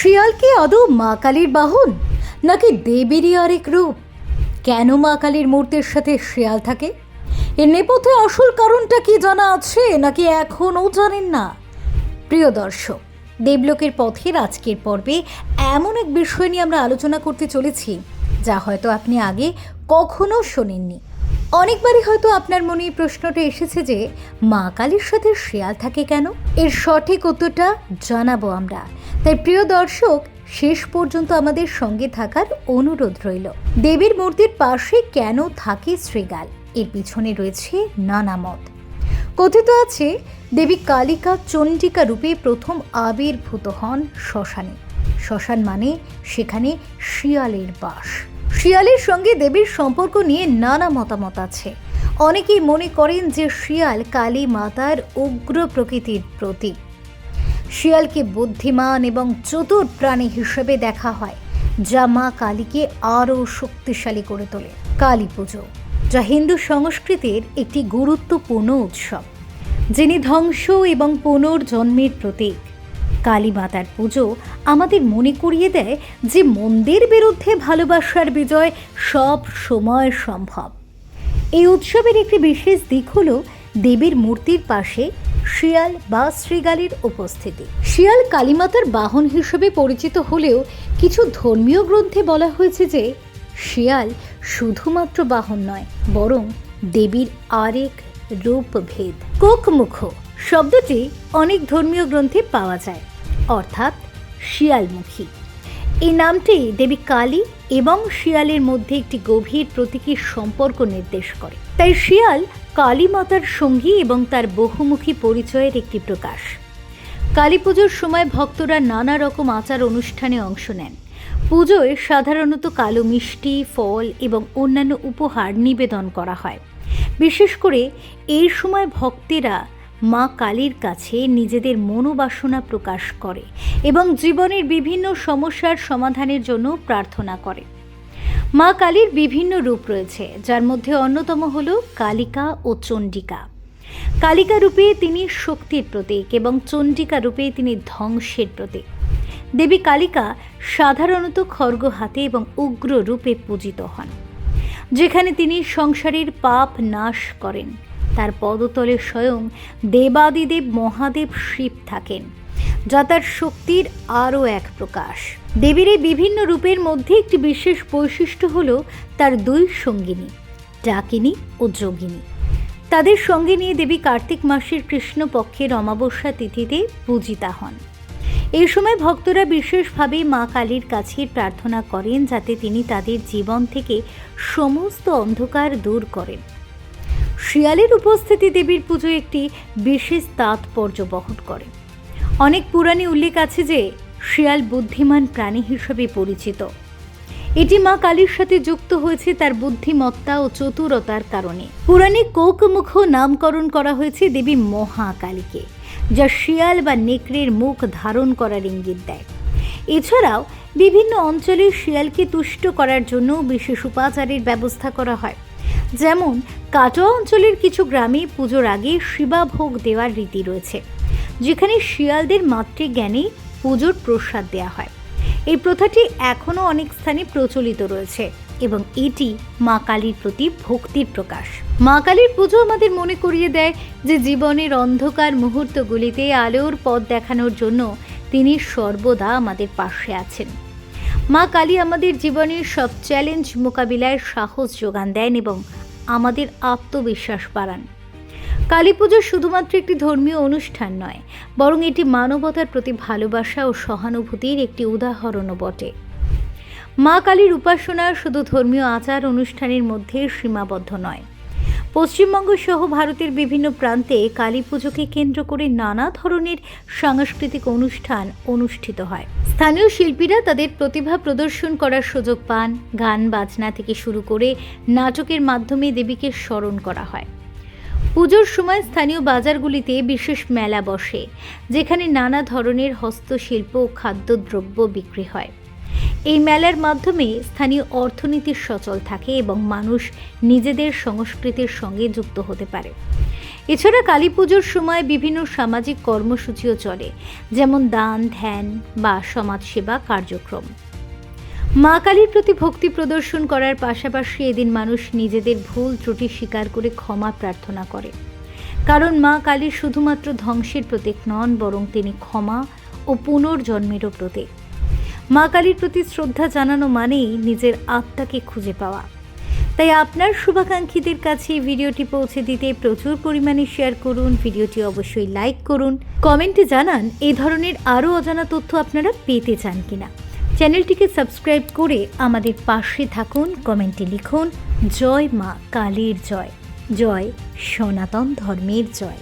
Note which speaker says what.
Speaker 1: শিয়াল কি আদৌ মা কালীর বাহন, নাকি দেবীরই আরেক রূপ? কেন মা কালীর মূর্তির সাথে শিয়াল থাকে? এর নেপথ্যে আসল কারণটা কি জানা আছে, নাকি এখনও জানেন না? প্রিয় দর্শক, দেবলোকের পথের আজকের পর্বে এমন এক বিষয় নিয়ে আমরা আলোচনা করতে চলেছি, যা হয়তো আপনি আগে কখনো শোনেননি। অনেকবারই হয়তো আপনার মনে এই প্রশ্নটা এসেছে যে, মা কালীর সাথে শিয়াল থাকে কেন? এর সঠিক উত্তরটা জানাব আমরা। তাই প্রিয় দর্শক, শেষ পর্যন্ত আমাদের সঙ্গে থাকার অনুরোধ রইল। দেবীর মূর্তির পাশে কেন থাকে শ্রীগাল? এর পিছনে রয়েছে নানা মত। কথিত আছে, দেবী কালিকা চণ্ডিকা রূপে প্রথম আবির্ভূত হন শ্মশানে। শ্মশান মানে সেখানে শিয়ালের বাস। শিয়ালের সঙ্গে দেবীর সম্পর্ক নিয়ে নানা মতামত আছে। অনেকেই মনে করেন যে শিয়াল কালী মাতার উগ্র প্রকৃতির প্রতীক। শিয়ালকে বুদ্ধিমান এবং চতুর প্রাণী হিসেবে দেখা হয়, যা মা কালীকে আরও শক্তিশালী করে তোলে। কালী পুজো, যা হিন্দু সংস্কৃতির একটি গুরুত্বপূর্ণ উৎসব, যিনি ধ্বংস এবং পুনর্জন্মের প্রতীক। কালী মাতার পুজো আমাদের মনে করিয়ে দেয় যে মন্দির বিরুদ্ধে ভালোবাসার বিজয় সব সময় সম্ভব। এই উৎসবের একটি বিশেষ দিক হলো দেবীর মূর্তির পাশে শিয়াল বা শ্রীগালির উপস্থিতি। শিয়াল কালীমাতার বাহন হিসেবে পরিচিত হলেও কিছু ধর্মীয় গ্রন্থে বলা হয়েছে যে, শিয়াল শুধুমাত্র বাহন নয়, বরং দেবীর আরেক রূপভেদ। কোকমুখ শব্দটি অনেক ধর্মীয় গ্রন্থে পাওয়া যায়, অর্থাৎ শিয়ালমুখী। এই নামটি দেবী কালী এবং শিয়ালের মধ্যে একটি গভীর প্রতীকী সম্পর্ক নির্দেশ করে। তাই শিয়াল কালী মাতার সঙ্গী এবং তার বহুমুখী পরিচয়ের একটি প্রকাশ। কালী পুজোর সময় ভক্তরা নানা রকম আচার অনুষ্ঠানে অংশ নেন। পুজোয় সাধারণত কালো মিষ্টি, ফল এবং অন্যান্য উপহার নিবেদন করা হয়। বিশেষ করে এই সময় ভক্তেরা মা কালীর কাছে নিজেদের মনোবাসনা প্রকাশ করে এবং জীবনের বিভিন্ন সমস্যার সমাধানের জন্য প্রার্থনা করে। মা কালীর বিভিন্ন রূপ রয়েছে, যার মধ্যে অন্যতম হল কালিকা ও চণ্ডিকা। কালিকা রূপে তিনি শক্তির প্রতীক এবং চণ্ডিকা রূপে তিনি ধ্বংসের প্রতীক। দেবী কালিকা সাধারণত খর্গ হাতে এবং উগ্র রূপে পূজিত হন, যেখানে তিনি সংসারের পাপ নাশ করেন। তার পদতলে স্বয়ং দেবাদিদেব মহাদেব শিব থাকেন, যা তার শক্তির আরও এক প্রকাশ। দেবীর এই বিভিন্ন রূপের মধ্যে একটি বিশেষ বৈশিষ্ট্য হল তার দুই সঙ্গিনী, ডাকিনী ও যোগিনী। তাদের সঙ্গে নিয়ে দেবী কার্তিক মাসের কৃষ্ণপক্ষের অমাবস্যা তিথিতে পূজিতা হন। এই সময় ভক্তরা বিশেষভাবে মা কালীর কাছে প্রার্থনা করেন যাতে তিনি তাদের জীবন থেকে সমস্ত অন্ধকার দূর করেন। শিয়ালের উপস্থিতি দেবীর পুজো একটি বিশেষ তাৎপর্য বহন করে। অনেক পুরাণে উল্লেখ আছে যে শিয়াল বুদ্ধিমান প্রাণী হিসেবে পরিচিত। এটি মা কালীর সাথে যুক্ত হয়েছে তার বুদ্ধিমত্তা ও চতুরতার কারণে। পুরাণে কোকমুখ নামকরণ করা হয়েছে দেবী মহাকালীকে, যা শিয়াল বা নেকড়ের মুখ ধারণ করার ইঙ্গিত দেয়। এছাড়াও, বিভিন্ন অঞ্চলে শিয়ালকে তুষ্ট করার জন্য বিশেষ উপাচারের ব্যবস্থা করা হয়। যেমন, কাটোয়া অঞ্চলের কিছু গ্রামে পুজোর আগে শিবাভোগ দেওয়ার রীতি রয়েছে, যেখানে শিয়ালদের মাতৃজ্ঞানে পুজোর প্রসাদ দেওয়া হয়। এই প্রথাটি এখনও অনেক স্থানে প্রচলিত রয়েছে এবং এটি মা কালীর প্রতি ভক্তির প্রকাশ। মা কালীর পুজো আমাদের মনে করিয়ে দেয় যে জীবনের অন্ধকার মুহূর্তগুলিতে আলোর পথ দেখানোর জন্য তিনি সর্বদা আমাদের পাশে আছেন। মা কালী আমাদের জীবনের সব চ্যালেঞ্জ মোকাবিলায় সাহস যোগান দেন এবং আমাদের আত্মবিশ্বাস বাড়ান। কালী পুজো শুধুমাত্র একটি ধর্মীয় অনুষ্ঠান নয়, বরং এটি মানবতার প্রতি ভালোবাসা ও সহানুভূতির একটি উদাহরণও বটে। মা কালীর উপাসনা শুধু ধর্মীয় আচার অনুষ্ঠানের মধ্যে সীমাবদ্ধ নয়। পশ্চিমবঙ্গ সহ ভারতের বিভিন্ন প্রান্তে কালী পুজোকে কেন্দ্র করে নানা ধরনের সাংস্কৃতিক অনুষ্ঠান অনুষ্ঠিত হয়। স্থানীয় শিল্পীরা তাদের প্রতিভা প্রদর্শন করার সুযোগ পান, গান, বাজনা থেকে শুরু করে নাটকের মাধ্যমে দেবীকে স্মরণ করা হয়। পুজোর সময় স্থানীয় বাজারগুলিতে বিশেষ মেলা বসে, যেখানে নানা ধরনের হস্তশিল্প ও খাদ্যদ্রব্য বিক্রি হয়। এই মেলার মাধ্যমে স্থানীয় অর্থনীতির সচল থাকে এবং মানুষ নিজেদের সংস্কৃতির সঙ্গে যুক্ত হতে পারে। এছাড়া কালী পুজোর সময় বিভিন্ন সামাজিক কর্মসূচিও চলে, যেমন দান, ধ্যান বা সমাজসেবা কার্যক্রম। মা কালীর প্রতি ভক্তি প্রদর্শন করার পাশাপাশি এদিন মানুষ নিজেদের ভুল, ত্রুটি স্বীকার করে ক্ষমা প্রার্থনা করে। কারণ মা কালী শুধুমাত্র ধ্বংসের প্রতীক নন, বরং তিনি ক্ষমা ও পুনর্জন্মেরও প্রতীক। মা কালীর প্রতি শ্রদ্ধা জানানো মানেই নিজের আত্মাকে খুঁজে পাওয়া। তাই আপনার শুভাকাঙ্ক্ষীদের কাছে ভিডিওটি পৌঁছে দিতে প্রচুর পরিমাণে শেয়ার করুন, ভিডিওটি অবশ্যই লাইক করুন। কমেন্টে জানান এই ধরনের আরও অজানা তথ্য আপনারা পেতে চান কিনা। চ্যানেলটিকে সাবস্ক্রাইব করে আমাদের পাশে থাকুন, কমেন্টে লিখুন, জয় মা কালীর জয়। জয় সনাতন ধর্মের জয়।